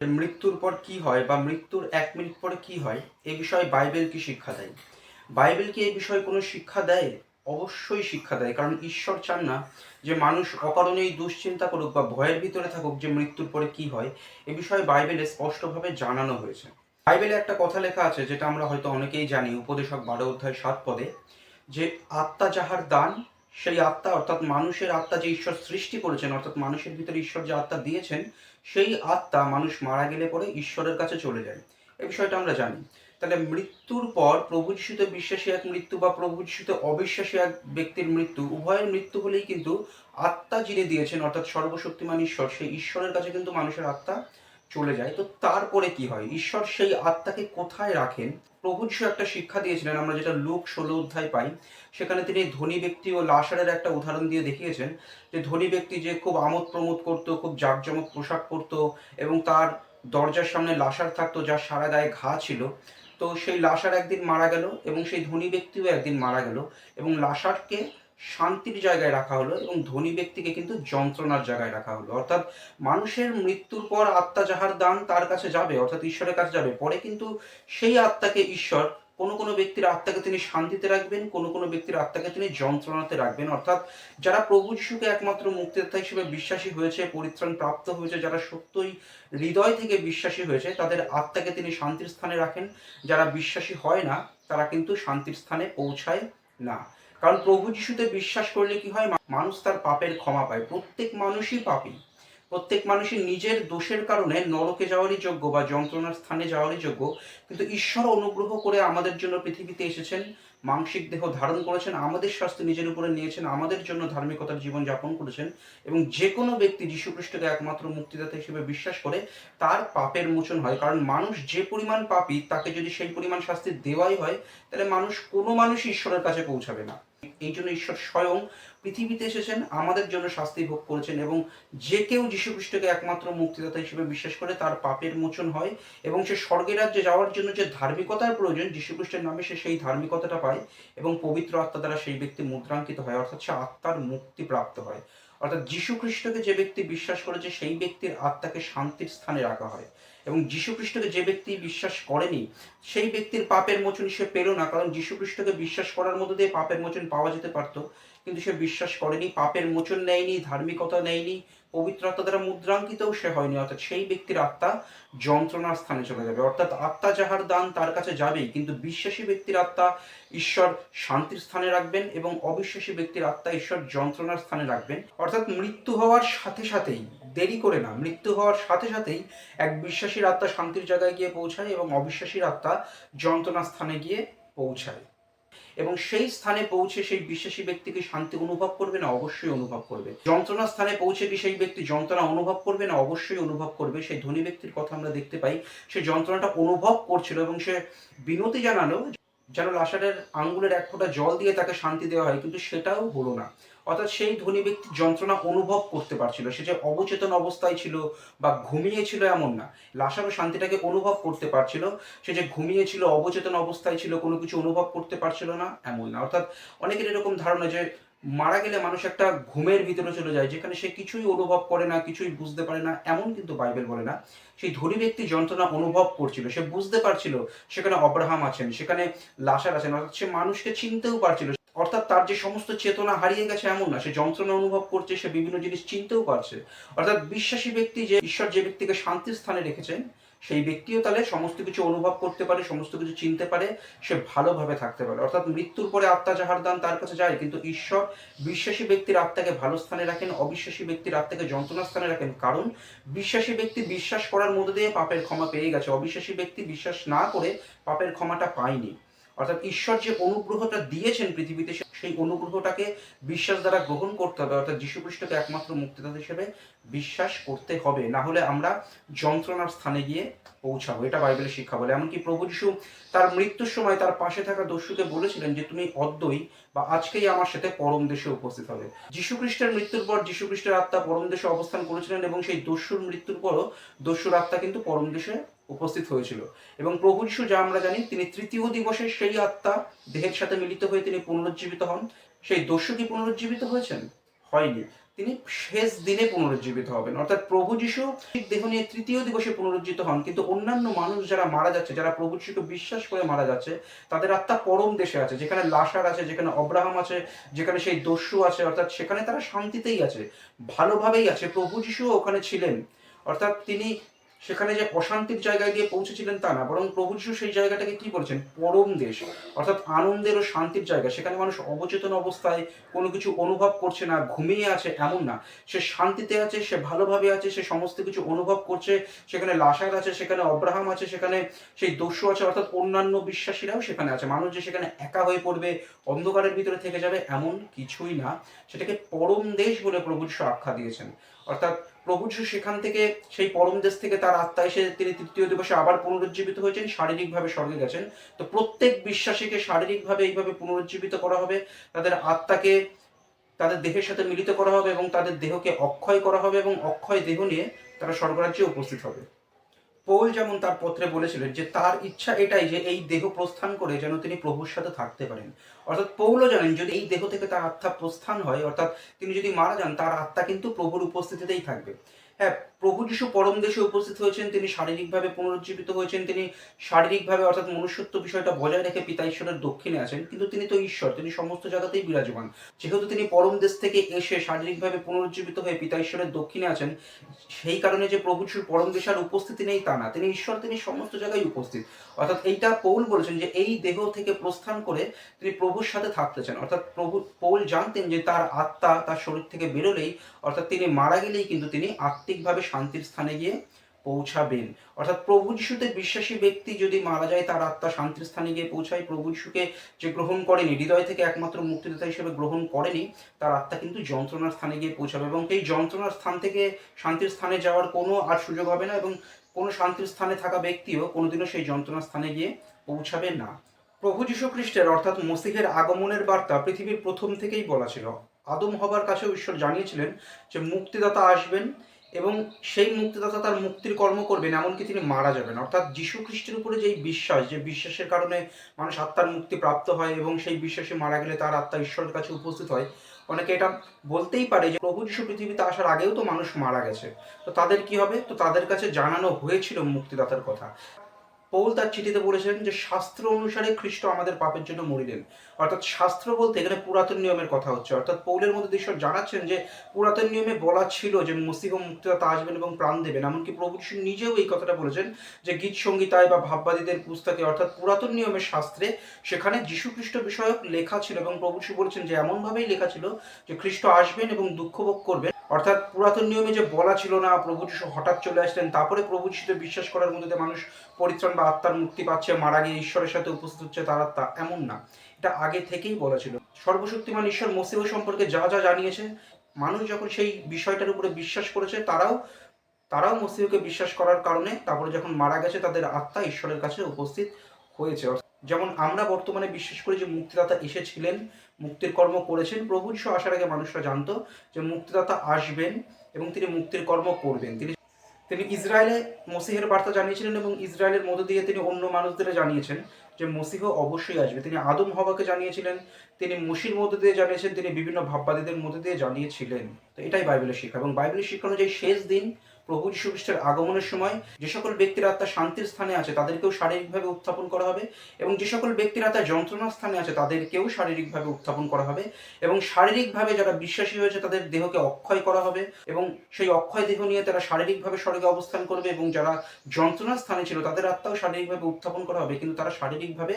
মৃত্যুর পর কি হয় বা মৃত্যুর এক মিনিট পরে কি হয়, এ বিষয়ে বাইবেল কি শিক্ষা দেয়? বাইবেল কি এই বিষয়ে কোনো শিক্ষা দেয়? অবশ্যই শিক্ষা দেয়, কারণ ঈশ্বর চান না যে মানুষ অকারণেই দুশ্চিন্তা করুক বা ভয়ের ভিতরে থাকুক যে মৃত্যুর পরে কি হয়, এ বিষয়ে বাইবেলে স্পষ্টভাবে জানানো হয়েছে। বাইবেলে একটা কথা লেখা আছে যেটা আমরা হয়তো অনেকেই জানি, উপদেশক বারো অধ্যায় সাত পদে, যে আত্মা যাহার দান সেই আত্মা, অর্থাৎ মানুষের আত্মা যে ঈশ্বর সৃষ্টি করেছেন, অর্থাৎ মানুষের ভিতরে ঈশ্বর যে আত্মা দিয়েছেন, সেই আত্মা মানুষ মারা গেলে পরে ঈশ্বরের কাছে চলে যায়। এই বিষয়টা আমরা জানি। তাহলে মৃত্যুর পর প্রভু যিশুতে বিশ্বাসী এক মৃত্যু বা প্রভু যিশুতে অবিশ্বাসী এক ব্যক্তির মৃত্যু, উভয়ের মৃত্যু হলেই কিন্তু আত্মা যিনি দিয়েছেন, অর্থাৎ সর্বশক্তিমান ঈশ্বর, সেই ঈশ্বরের কাছে কিন্তু মানুষের আত্মা চলে যায়। তো তারপরে কি হয়? ঈশ্বর সেই আত্মাকে কোথায় রাখেন? প্রভু যিশু একটা শিক্ষা দিয়েছিলেন, আমরা যেটা লোক ষোলো অধ্যায় পাই। সেখানে তিনি ধনী ব্যক্তি ও লাশারের একটা উদাহরণ দিয়ে দেখিয়েছেন যে ধনী ব্যক্তি যে খুব আমোদ প্রমোদ করতো, খুব জাঁকজমক পোশাক পরতো এবং তার দরজার সামনে লাশার থাকতো যার সারা গায়ে ঘা ছিল। তো সেই লাশার একদিন মারা গেল এবং সেই ধনী ব্যক্তিও একদিন মারা গেল এবং লাশারকে শান্তির জায়গায় রাখা হলো এবং ধনী ব্যক্তিকে কিন্তু যন্ত্রণার জায়গায় রাখা হলো। অর্থাৎ মানুষের মৃত্যুর পর আত্মা যাহার দান তার কাছে যাবে, অর্থাৎ ঈশ্বরের কাছে যাবে, পরে কিন্তু সেই আত্মাকে ঈশ্বর, কোনো কোনো ব্যক্তির আত্মাকে তিনি শান্তিতে রাখবেন, কোনো কোনো ব্যক্তির আত্মাকে তিনি যন্ত্রণাতে রাখবেন। অর্থাৎ যারা প্রভু যিশুকে একমাত্র মুক্তিদাতা হিসেবে বিশ্বাসী হয়েছে, পরিত্রাণ প্রাপ্ত হয়েছে, যারা সত্যই হৃদয় থেকে বিশ্বাসী হয়েছে, তাদের আত্মাকে তিনি শান্তির স্থানে রাখেন। যারা বিশ্বাসী হয় না, তারা কিন্তু শান্তির স্থানে পৌঁছায় না। কারণ প্রভু যিশুতে বিশ্বাস করলে কি হয়? মানুষ তার পাপের ক্ষমা পায়। প্রত্যেক মানুষই পাপী। প্রত্যেক মানুষই নিজের দোষের কারণে নরকে যাওয়ারই যোগ্য বা যন্ত্রণার স্থানে যাওয়ারই যোগ্য। কিন্তু ঈশ্বর অনুগ্রহ করে আমাদের জন্য পৃথিবীতে এসেছেন মাংসিক দেহ ধারণ করেছেন, আমাদের স্বাস্থ্য নিজের উপরে নিয়েছেন, আমাদের জন্য ধার্মিকতার জীবন যাপন করেছেন এবং যে কোনো ব্যক্তি যীশুখ্রিস্টকে একমাত্র মুক্তিদাতা হিসেবে বিশ্বাস করে, তার পাপের মোচন হয়। কারণ মানুষ যে পরিমাণ পাপী, তাকে যদি সেই পরিমাণ শাস্তি দেওয়াই হয়, তাহলে মানুষ কোনো মানুষই ঈশ্বরের কাছে পৌঁছাবে না। এই জন্য ঈশ্বর স্বয়ং পৃথিবীতে এসেছেন, আমাদের জন্য শাস্তি ভোগ করেছেন এবং যে কেউ যীশুখ্রিস্টকে একমাত্র মুক্তিদাতা হিসেবে বিশ্বাস করে তার পাপের মোচন হয় এবং সে স্বর্গের রাজ্যে যাওয়ার জন্য যে ধার্মিকতার প্রয়োজন, যীশুখ্রিস্টের নামে সে সেই ধার্মিকতাটা পায় এবং পবিত্র আত্মা দ্বারা সেই ব্যক্তি মুদ্রাঙ্কিত হয়, অর্থাৎ সে আত্মার মুক্তি প্রাপ্ত হয়। অর্থাৎ যীশুখ্রিস্টকে যে ব্যক্তি বিশ্বাস করেছে, সেই ব্যক্তির আত্মাকে শান্তির স্থানে রাখা হয় এবং যীশুখ্রিস্টকে যে ব্যক্তি বিশ্বাস করেনি, সেই ব্যক্তির পাপের মোচন সে পেল না, কারণ যীশুখ্রিস্টকে বিশ্বাস করার মধ্যে দিয়ে পাপের মোচন পাওয়া যেতে পারত। কিন্তু সে বিশ্বাস করেনি, পাপের মোচন নেয়নি, ধার্মিকতা নেয়নি, পবিত্রতা দ্বারা মুদ্রাঙ্কিতও সে হয়নি, অর্থাৎ সেই ব্যক্তির আত্মা যন্ত্রণার স্থানে চলে যাবে। অর্থাৎ আত্মা যাহার দান তার কাছে যাবেই, কিন্তু বিশ্বাসী ব্যক্তির আত্মা ঈশ্বর শান্তির স্থানে রাখবেন এবং অবিশ্বাসী ব্যক্তির আত্মা ঈশ্বর যন্ত্রণার স্থানে রাখবেন। অর্থাৎ মৃত্যু হওয়ার সাথে সাথেই, দেরি করে না, মৃত্যু হওয়ার সাথে সাথেই এক বিশ্বাসীর আত্মা শান্তির জায়গায় গিয়ে পৌঁছায় এবং অবিশ্বাসীর আত্মা যন্ত্রণার স্থানে গিয়ে পৌঁছায়। এবং সেই স্থানে পৌঁছে সেই বিশ্বাসী ব্যক্তি কি শান্তি অনুভব করবে না? অবশ্যই অনুভব করবে। যন্ত্রণা স্থানে পৌঁছে কি সেই ব্যক্তি যন্ত্রণা অনুভব করবে না? অবশ্যই অনুভব করবে। সেই ধনী ব্যক্তির কথা আমরা দেখতে পাই, সে যন্ত্রণাটা অনুভব করছিল এবং সে বিনতি জানালো যেন লাশারের আঙ্গুলের এক ফোঁটা জল দিয়ে তাকে শান্তি দেওয়া হয়, কিন্তু সেটাও হলো না। অর্থাৎ সেই ধনী ব্যক্তি যন্ত্রণা অনুভব করতে পারছিল, সে যে অবচেতন অবস্থায় ছিল বা ঘুমিয়েছিল এমন না। লাশারও শান্তিটাকে অনুভব করতে পারছিল, সে যে ঘুমিয়েছিল, অবচেতন অবস্থায় ছিল, কোনো কিছু অনুভব করতে পারছিল না, এমন না। অর্থাৎ অনেকের এরকম ধারণা যে মারা গেলে মানুষ একটা ঘুমের ভিতরে চলে যায়, যেখানে সে কিছুই অনুভব করে না, কিছুই বুঝতে পারে না, এমন কিন্তু বাইবেল বলে না। সেই ধনী ব্যক্তি যন্ত্রণা অনুভব করছিল, সে বুঝতে পারছিল সেখানে অব্রাহাম আছেন, সেখানে লাশার আছেন, অর্থাৎ সে মানুষকে চিনতেও পারছিল। অর্থাৎ তার যে সমস্ত চেতনা হারিয়ে গেছে এমন না, সে যন্ত্রণা অনুভব করছে, সে বিভিন্ন জিনিস চিনতেও পারছে। অর্থাৎ বিশ্বাসী ব্যক্তি যে ঈশ্বর যে ব্যক্তিকে শান্তির স্থানে রেখেছেন, সেই ব্যক্তিও তাহলে সমস্ত কিছু অনুভব করতে পারে, সমস্ত কিছু চিনতে পারে, সে ভালোভাবে থাকতে পারে। অর্থাৎ মৃত্যুর পরে আত্মা যাহার দান তার কাছে যায়, কিন্তু ঈশ্বর বিশ্বাসী ব্যক্তির আত্মাকে ভালো স্থানে রাখেন, অবিশ্বাসী ব্যক্তির আত্মাকে যন্ত্রণা স্থানে রাখেন। কারণ বিশ্বাসী ব্যক্তি বিশ্বাস করার মধ্যে দিয়ে পাপের ক্ষমা পেয়ে গেছে, অবিশ্বাসী ব্যক্তি বিশ্বাস না করে পাপের ক্ষমাটা পায়নি। অর্থাৎ ঈশ্বর যে অনুগ্রহটা দিয়েছেন পৃথিবীতে, সেই অনুগ্রহটাকে বিশ্বাস দ্বারা গ্রহণ করতে হবে, অর্থাৎ যীশুখ্রিস্টকে একমাত্র মুক্তিদাতা হিসেবে বিশ্বাস করতে হবে। না হলে আমরা যন্ত্রণার স্থানে গিয়ে পৌঁছাবো। এটা বাইবেলের শিক্ষা বলে। এমনকি প্রভু যিশু তার মৃত্যুর সময় তার পাশে থাকা দস্যুকে বলেছিলেন যে, তুমি অদ্যই বা আজকেই আমার সাথে পরম দেশে উপস্থিত হবে। যীশুখ্রিস্টের মৃত্যুর পর যীশুখ্রিস্টের আত্মা পরম দেশে অবস্থান করেছিলেন এবং সেই দস্যুর মৃত্যুর পরও দস্যুর আত্মা কিন্তু পরম দেশে উপস্থিত হয়েছিল। এবং প্রভু যিশু যা আমরা জানি, তিনি তৃতীয় দিবসে সেই আত্মা দেহের সাথে মিলিত হয়ে তিনি পুনরুজ্জীবিত হন। সেই দস্যু কি পুনরুজ্জীবিত হয়েছেন? হয়নি। তিনি শেষ দিনে পুনরুজ্জীবিত হবেন। অর্থাৎ প্রভু যিশু দেহ নিয়ে তৃতীয় দিবসে পুনরুজ্জিত হন, কিন্তু অন্যান্য মানুষ যারা মারা যাচ্ছে, যারা প্রভু যিশুকে বিশ্বাস করে মারা যাচ্ছে, তাদের আত্মা পরম দেশে আছে। যেখানে লাশার আছে, যেখানে অব্রাহাম আছে, যেখানে সেই দস্যু আছে, অর্থাৎ সেখানে তারা শান্তিতেই আছে, ভালোভাবেই আছে। প্রভু যিশুও ওখানে ছিলেন। অর্থাৎ তিনি সেখানে যে অশান্তির জায়গায় গিয়ে পৌঁছেছিলেন তা না, বরং প্রভু যিশু সেই জায়গাটাকে কি বলেছেন? পরম দেশ। অর্থাৎ আনন্দের ও শান্তির জায়গা। সেখানে মানুষ অবচেতন অবস্থায় কোনো কিছু অনুভব করছে না, ঘুমিয়ে আছে এমন না। সে শান্তিতে আছে, সে ভালোভাবে আছে, সে সমস্ত কিছু অনুভব করছে। সেখানে লাশার আছে, সেখানে অব্রাহাম আছে, সেখানে সেই দস্যু আছে, অর্থাৎ অন্যান্য বিশ্বাসীরাও সেখানে আছে। মানুষ যে সেখানে একা হয়ে পড়বে, অন্ধকারের ভিতরে থেকে যাবে, এমন কিছুই না। সেটাকে পরম দেশ বলে প্রভু আখ্যা দিয়েছেন। অর্থাৎ প্রভু যিশু সেখান থেকে, সেই পরম দেশ থেকে তার আত্মা এসে তিনি তৃতীয় দিবসে আবার পুনরুজ্জীবিত হয়েছেন, শারীরিকভাবে স্বর্গে গেছেন। তো প্রত্যেক বিশ্বাসীকে শারীরিকভাবে এইভাবে পুনরুজ্জীবিত করা হবে, তাদের আত্মাকে তাদের দেহের সাথে মিলিত করা হবে এবং তাদের দেহকে অক্ষয় করা হবে এবং অক্ষয় দেহ নিয়ে তারা স্বর্গরাজ্যে উপস্থিত হবে। পৌল যেমন তার পত্রে বলেছিলেন যে তার ইচ্ছা এটাই যে এই দেহ প্রস্থান করে যেন তিনি প্রভুর সাথে থাকতে পারেন। অর্থাৎ পৌলও জানেন যদি এই দেহ থেকে তার আত্মা প্রস্থান হয়, অর্থাৎ তিনি যদি মারা যান, তার আত্মা কিন্তু প্রভুর উপস্থিতিতেই থাকবে। হ্যাঁ প্রভু যিশু পরম দেশে উপস্থিত হয়েছেন, তিনি শারীরিকভাবে পুনরুজ্জীবিত হয়েছেন, তিনি শারীরিকভাবে অর্থাৎ মনুষ্যত্ব বিষয়টা বজায় রেখে পিতা ঈশ্বরের দক্ষিণে আছেন, কিন্তু তিনি তো ঈশ্বর, তিনি সমস্ত জায়গাতেই বিরাজমান। যেহেতু তিনি পরম দেশ থেকে এসে শারীরিকভাবে পুনরুজ্জীবিত হয়ে পিতা ঈশ্বরের দক্ষিণে আছেন, সেই কারণে যে প্রভু যিশুর পরম দেশার উপস্থিতি নেই তা না, তিনি ঈশ্বর, তিনি সমস্ত জায়গায় উপস্থিত। অর্থাৎ এইটা পৌল বলেছেন যে এই দেহ থেকে প্রস্থান করে তিনি প্রভুর সাথে থাকতে চান। অর্থাৎ প্রভু, পৌল জানতেন যে তার আত্মা তার শরীর থেকে বেরোলেই, অর্থাৎ তিনি মারা গেলেই কিন্তু তিনি আত্মিকভাবে শান্তির স্থানে গিয়ে পৌঁছাবেন। অর্থাৎ প্রভু যিশুতে বিশ্বাসী ব্যক্তি যদি মারা যায়, তার আত্মা শান্তির স্থানে গিয়ে পৌঁছায়। প্রভু যিশুকে যে গ্রহণ করেনি, হৃদয় থেকে একমাত্র মুক্তিদাতা হিসেবে গ্রহণ করেনি, তার আত্মা কিন্তু যন্ত্রণার স্থানে গিয়ে পৌঁছাবে এবং এই যন্ত্রণার স্থান থেকে শান্তির স্থানে যাওয়ার কোনো আর সুযোগ হবে না এবং কোনো শান্তির স্থানে থাকা ব্যক্তিও কোনোদিনও সেই যন্ত্রণার স্থানে গিয়ে পৌঁছাবে না। প্রভু যীশু খ্রিস্টের অর্থাৎ মসিহের আগমনের বার্তা পৃথিবীর প্রথম থেকেই বলা ছিল। আদম হবার কাছেও ঈশ্বর জানিয়েছিলেন যে, মুক্তিদাতা আসবেন এবং সেই মুক্তিদাতা তার মুক্তির কর্ম করবেন, এমনকি তিনি মারা যাবেন। অর্থাৎ যীশু খ্রিস্টের উপরে যেই বিশ্বাস, যে বিশ্বাসের কারণে মানুষ আত্মার মুক্তি প্রাপ্ত হয় এবং সেই বিশ্বাসে মারা গেলে তার আত্মা ঈশ্বরের কাছে উপস্থিত হয়, অনেকে এটা বলতেই পারে যে প্রভু যীশু পৃথিবীতে আসার আগেও তো মানুষ মারা গেছে। তো তাদের কি হবে? তো তাদের কাছে জানানো হয়েছিল মুক্তিদাতার কথা। পৌল তার চিঠিতে বলেছেন যে শাস্ত্র অনুসারে খ্রিস্ট আমাদের পাপের জন্য মরিলেন। অর্থাৎ শাস্ত্র বলতে এখানে পুরাতন নিয়মের কথা হচ্ছে। অর্থাৎ পৌলের মধ্যে ঈশ্বর জানাচ্ছেন যে পুরাতন নিয়মে বলা ছিল যে মসিহ মুক্তিদাতা আসবেন এবং প্রাণ দেবেন। এমনকি প্রভু যিশু নিজেও এই কথাটা বলেছেন যে গীত সঙ্গীতায় বা ভাববাদীদের পুস্তকে, অর্থাৎ পুরাতন নিয়মের শাস্ত্রে সেখানে যীশু খ্রিস্ট বিষয়ক লেখা ছিল এবং প্রভু যিশু বলেছেন যে এমনভাবেই লেখা ছিল যে খ্রিস্ট আসবেন এবং দুঃখ ভোগ করবেন। অর্থাৎ পুরাতন নিয়মে যে বলা ছিল না, প্রভু যিশু হঠাৎ চলে আসলেন, তারপরে প্রভু যিশুতে বিশ্বাস করার মধ্যে মানুষ পরিত্রাণ বা আত্মার মুক্তি পাচ্ছে, মারা গিয়ে ঈশ্বরের সাথে উপস্থিত হচ্ছে তার আত্মা, এমন না। এটা আগে থেকেই বলা ছিল। সর্বশক্তিমান ঈশ্বর মসিহ সম্পর্কে যা যা জানিয়েছে, মানুষ যখন সেই বিষয়টার উপরে বিশ্বাস করেছে, তারাও তারাও মসিহকে বিশ্বাস করার কারণে তারপরে যখন মারা গেছে, তাদের আত্মা ঈশ্বরের কাছে উপস্থিত হয়েছে। যেমন আমরা বর্তমানে বিশ্বাস করি যে মুক্তিদাতা এসেছিলেন, মুক্তির কর্ম করেছেন, প্রভু যিশু আসার আগে মানুষরা জানতো যে মুক্তিদাতা আসবেন এবং তিনি মুক্তির কর্ম করবেন। তিনি তিনি ইসরায়েলে মসিহের বার্তা জানিয়েছিলেন এবং ইসরায়েলের মধ্য দিয়ে তিনি অন্য মানুষদের জানিয়েছেন যে মসিহ অবশ্যই আসবে। তিনি আদম হবাকে জানিয়েছিলেন, তিনি মুশির মধ্যে দিয়ে জানিয়েছেন, তিনি বিভিন্ন ভাববাদীদের মধ্যে দিয়ে জানিয়েছিলেন। তো এটাই বাইবেলের শিক্ষা এবং বাইবেলের শিক্ষা অনুযায়ী শেষ দিন প্রভু যীশু খ্রিস্টের আগমনের সময় যে সকল ব্যক্তির আত্মা শান্তির স্থানে আছে, তাদেরকেও শারীরিকভাবে উত্থাপন করা হবে এবং যে সকল ব্যক্তির আত্মা যন্ত্রণার স্থানে আছে, তাদেরকেও শারীরিকভাবে উত্থাপন করা হবে এবং শারীরিকভাবে যারা বিশ্বাসী হয়েছে, তাদের দেহকে অক্ষয় করা হবে এবং সেই অক্ষয় দেহ নিয়ে তারা শারীরিকভাবে স্বর্গে অবস্থান করবে এবং যারা যন্ত্রণার স্থানে ছিল, তাদের আত্মাও শারীরিকভাবে উত্থাপন করা হবে। কিন্তু তারা শারীরিকভাবে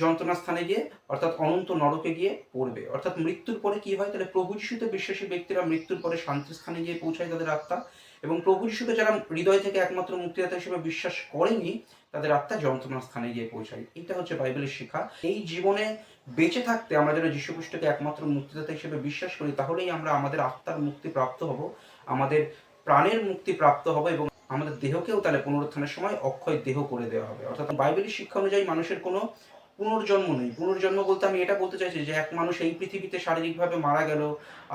যন্ত্রণা স্থানে গিয়ে, অর্থাৎ অনন্ত নরকে গিয়ে পড়বে। অর্থাৎ মৃত্যুর পরে কি হয়? তাহলে প্রভু যিশুতে বিশ্বাসী ব্যক্তিরা মৃত্যুর পরে শান্তির স্থানে গিয়ে পৌঁছায় তাদের আত্মা। এবং প্রভু যিশুকে যারা হৃদয় থেকে একমাত্র মুক্তিদাতা হিসেবে বিশ্বাস করেনি, তাদের আত্মা যন্ত্রণার স্থানে গিয়ে পৌঁছায়। এটা হচ্ছে বাইবেলের শিক্ষা। এই জীবনে বেঁচে থাকতে আমরা যেন যীশু খ্রিস্টকে একমাত্র মুক্তিদাতা হিসেবে বিশ্বাস করি, তাহলেই আমরা আমাদের আত্মার মুক্তি প্রাপ্ত হব, আমাদের প্রাণের মুক্তি প্রাপ্ত হবে এবং আমাদের দেহকেও তাহলে পুনরুত্থানের সময় অক্ষয় দেহ করে দেওয়া হবে। অর্থাৎ বাইবেলের শিক্ষা অনুযায়ী মানুষের কোনো পুনর্জন্ম নেই। পুনর্জন্ম বলতে আমি এটা বলতে চাইছি যে এক মানুষ এই পৃথিবীতে শারীরিকভাবে মারা গেল,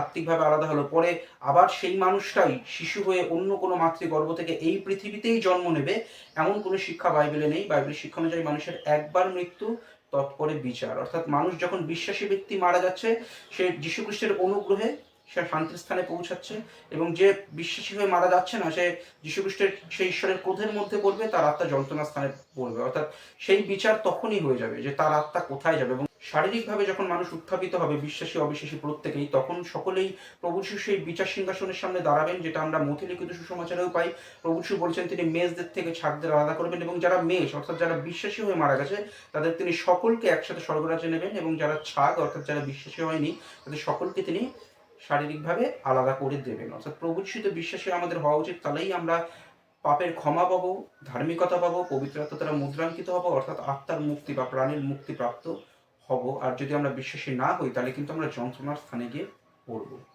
আত্মিকভাবে আলাদা হলো, পরে আবার সেই মানুষটাই শিশু হয়ে অন্য কোনো মাতৃগর্ভ থেকে এই পৃথিবীতেই জন্ম নেবে, এমন কোনো শিক্ষা বাইবেলে নেই। বাইবেলের শিক্ষা অনুযায়ী মানুষের একবার মৃত্যু, তৎপরে বিচার। অর্থাৎ মানুষ যখন বিশ্বাসী ব্যক্তি মারা যাচ্ছে, সে যীশুখ্রিস্টের অনুগ্রহে সে শান্তির স্থানে পৌঁছাচ্ছে এবং যে বিশ্বাসী হয়ে মারা যাচ্ছে না, সে যীশুখ্রিস্টের সেই ঈশ্বরের ক্রোধের মধ্যে পড়বে, তার আত্মা যন্ত্রণা স্থানে পড়বে। অর্থাৎ সেই বিচার তখনই হয়ে যাবে যে তার আত্মা কোথায় যাবে এবং শারীরিকভাবে যখন মানুষ উত্থাপিত হবে, বিশ্বাসী, অবিশ্বাসী প্রত্যেকেই, তখন সকলেই প্রভু যিশু সেই বিচার সিংহাসনের সামনে দাঁড়াবেন, যেটা আমরা মথিলিখিত সুসমাচারেও পাই। প্রভু যিশু বলছেন, তিনি মেষদের থেকে ছাগদের আলাদা করবেন এবং যারা মেষ, অর্থাৎ যারা বিশ্বাসী হয়ে মারা গেছে, তাদের তিনি সকলকে একসাথে স্বর্গরাজ্যে নেবেন এবং যারা ছাগ, অর্থাৎ যারা বিশ্বাসী হয়নি, তাদের সকলকে তিনি শারীরিকভাবে আলাদা করে দেবেন। অর্থাৎ প্রবুচ্ছিত বিশ্বাসে আমাদের হওয়া উচিত, তাহলেই আমরা পাপের ক্ষমা পাবো, ধার্মিকতা পাবো পবিত্রতা দ্বারা মুদ্রাঙ্কিত হব, অর্থাৎ আত্মার মুক্তি বা প্রাণের মুক্তি প্রাপ্ত হব। আর যদি আমরা বিশ্বাসী না হই, তাহলে কিন্তু আমরা যন্ত্রণার স্থানে গিয়ে পড়ব।